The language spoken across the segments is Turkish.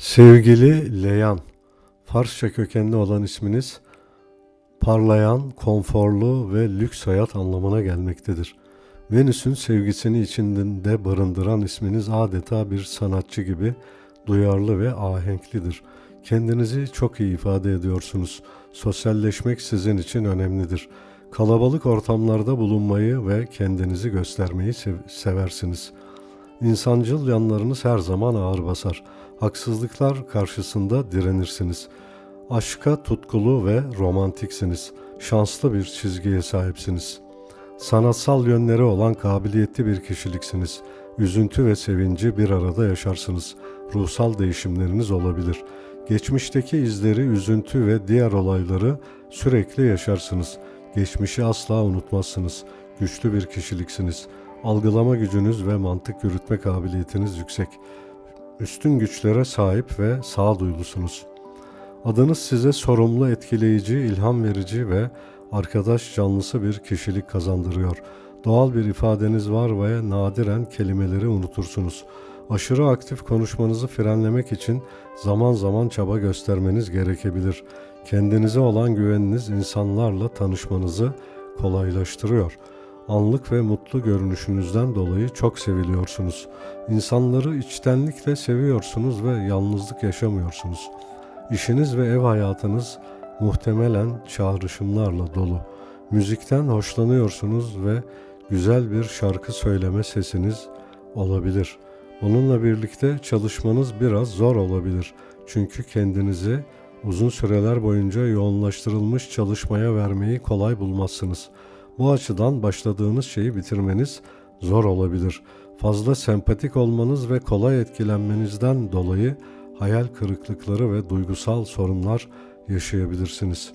Sevgili Leyan, Farsça kökenli olan isminiz parlayan, konforlu ve lüks hayat anlamına gelmektedir. Venüs'ün sevgisini içinde barındıran isminiz adeta bir sanatçı gibi duyarlı ve ahenklidir. Kendinizi çok iyi ifade ediyorsunuz. Sosyalleşmek sizin için önemlidir. Kalabalık ortamlarda bulunmayı ve kendinizi göstermeyi sev- seversiniz. İnsancıl yanlarınız her zaman ağır basar. Haksızlıklar karşısında direnirsiniz. Aşka tutkulu ve romantiksiniz. Şanslı bir çizgiye sahipsiniz. Sanatsal yönleri olan kabiliyetli bir kişiliksiniz. Üzüntü ve sevinci bir arada yaşarsınız. Ruhsal değişimleriniz olabilir. Geçmişteki izleri, üzüntü ve diğer olayları sürekli yaşarsınız. Geçmişi asla unutmazsınız. Güçlü bir kişiliksiniz. Algılama gücünüz ve mantık yürütme kabiliyetiniz yüksek. Üstün güçlere sahip ve sağduyulusunuz. Adınız size sorumlu, etkileyici, ilham verici ve arkadaş canlısı bir kişilik kazandırıyor. Doğal bir ifadeniz var ve nadiren kelimeleri unutursunuz. Aşırı aktif konuşmanızı frenlemek için zaman zaman çaba göstermeniz gerekebilir. Kendinize olan güveniniz insanlarla tanışmanızı kolaylaştırıyor. Anlık ve mutlu görünüşünüzden dolayı çok seviliyorsunuz. İnsanları içtenlikle seviyorsunuz ve yalnızlık yaşamıyorsunuz. İşiniz ve ev hayatınız muhtemelen çağrışımlarla dolu. Müzikten hoşlanıyorsunuz ve güzel bir şarkı söyleme sesiniz olabilir. Bununla birlikte çalışmanız biraz zor olabilir. Çünkü kendinizi uzun süreler boyunca yoğunlaştırılmış çalışmaya vermeyi kolay bulmazsınız. Bu açıdan başladığınız şeyi bitirmeniz zor olabilir. Fazla sempatik olmanız ve kolay etkilenmenizden dolayı hayal kırıklıkları ve duygusal sorunlar yaşayabilirsiniz.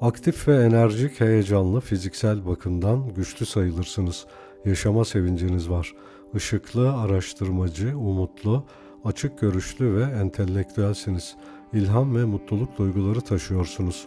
Aktif ve enerjik, heyecanlı, fiziksel bakımdan güçlü sayılırsınız. Yaşama sevinciniz var. Işıklı, araştırmacı, umutlu, açık görüşlü ve entelektüelsiniz. İlham ve mutluluk duyguları taşıyorsunuz.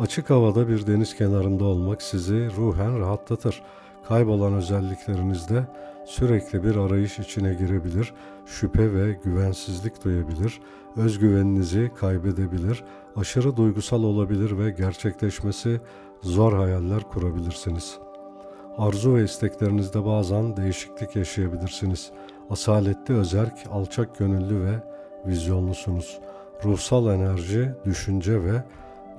Açık havada bir deniz kenarında olmak sizi ruhen rahatlatır. Kaybolan özelliklerinizde sürekli bir arayış içine girebilir, şüphe ve güvensizlik duyabilir, özgüveninizi kaybedebilir, aşırı duygusal olabilir ve gerçekleşmesi zor hayaller kurabilirsiniz. Arzu ve isteklerinizde bazen değişiklik yaşayabilirsiniz. Asaletli, özerk, alçak gönüllü ve vizyonlusunuz. Ruhsal enerji, düşünce ve